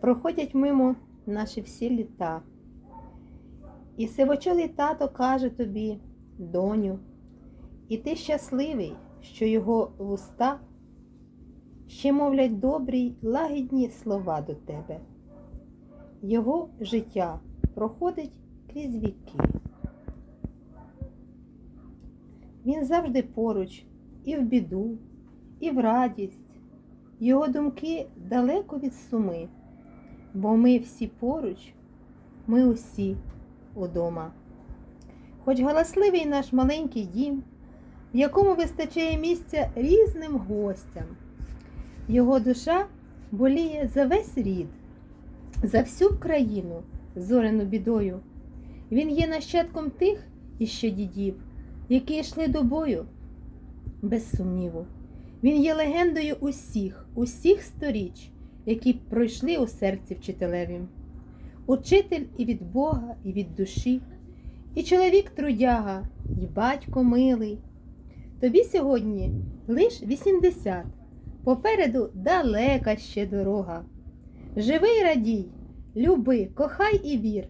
Проходять мимо наші всі літа. І сивочолий тато каже тобі, доню, і ти щасливий, що його вуста ще мовлять добрі лагідні слова до тебе. Його життя проходить крізь віки. Він завжди поруч і в біду, і в радість. Його думки далеко від суми, бо ми всі поруч, ми усі удома. Хоч галасливий наш маленький дім, в якому вистачає місця різним гостям, його душа боліє за весь рід, за всю країну, зорену бідою. Він є нащадком тих іще дідів, які йшли до бою, без сумніву. Він є легендою усіх, усіх сторіч, які пройшли у серці вчителевім. Учитель і від Бога, і від душі, і чоловік трудяга, і батько милий. Тобі сьогодні лиш 80, попереду далека ще дорога. Живи й радій, люби, кохай і вір,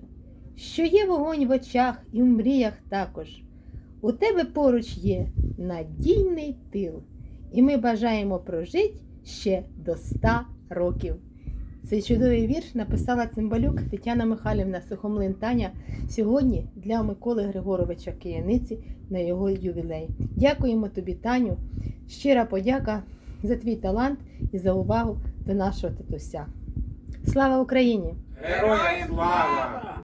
що є вогонь в очах і в мріях також. У тебе поруч є надійний тил, і ми бажаємо прожити ще до 100 років. Цей чудовий вірш написала цимбалюк Тетяна Михайлівна Сухомлин Таня сьогодні для Миколи Григоровича Кияниці на його ювілей. Дякуємо тобі, Таню. Щира подяка за твій талант і за увагу до нашого татуся. Слава Україні! Героям слава!